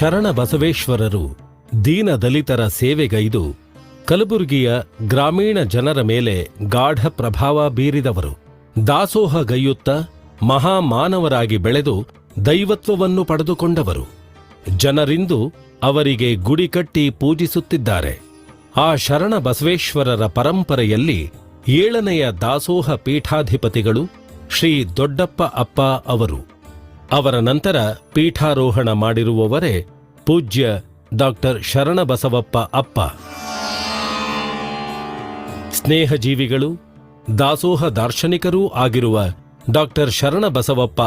ಶರಣ ಬಸವೇಶ್ವರರು ದೀನ ದಲಿತರ ಸೇವೆಗೈದು ಕಲಬುರಗಿಯ ಗ್ರಾಮೀಣ ಜನರ ಮೇಲೆ ಗಾಢ ಪ್ರಭಾವ ಬೀರಿದವರು. ದಾಸೋಹಗೈಯುತ್ತ ಮಹಾಮಾನವರಾಗಿ ಬೆಳೆದು ದೈವತ್ವವನ್ನು ಪಡೆದುಕೊಂಡವರು. ಜನರಿಂದು ಅವರಿಗೆ ಗುಡಿ ಕಟ್ಟಿ ಪೂಜಿಸುತ್ತಿದ್ದಾರೆ. ಆ ಶರಣ ಬಸವೇಶ್ವರರ ಪರಂಪರೆಯಲ್ಲಿ ಏಳನೆಯ ದಾಸೋಹ ಪೀಠಾಧಿಪತಿಗಳು ಶ್ರೀ ದೊಡ್ಡಪ್ಪ ಅಪ್ಪ ಅವರು. ಅವರ ನಂತರ ಪೀಠಾರೋಹಣ ಮಾಡಿರುವವರೇ ಪೂಜ್ಯ ಡಾಕ್ಟರ್ ಶರಣಬಸವಪ್ಪ ಅಪ್ಪ. ಸ್ನೇಹಜೀವಿಗಳು ದಾಸೋಹ ದಾರ್ಶನಿಕರೂ ಆಗಿರುವ ಡಾಕ್ಟರ್ ಶರಣಬಸವಪ್ಪ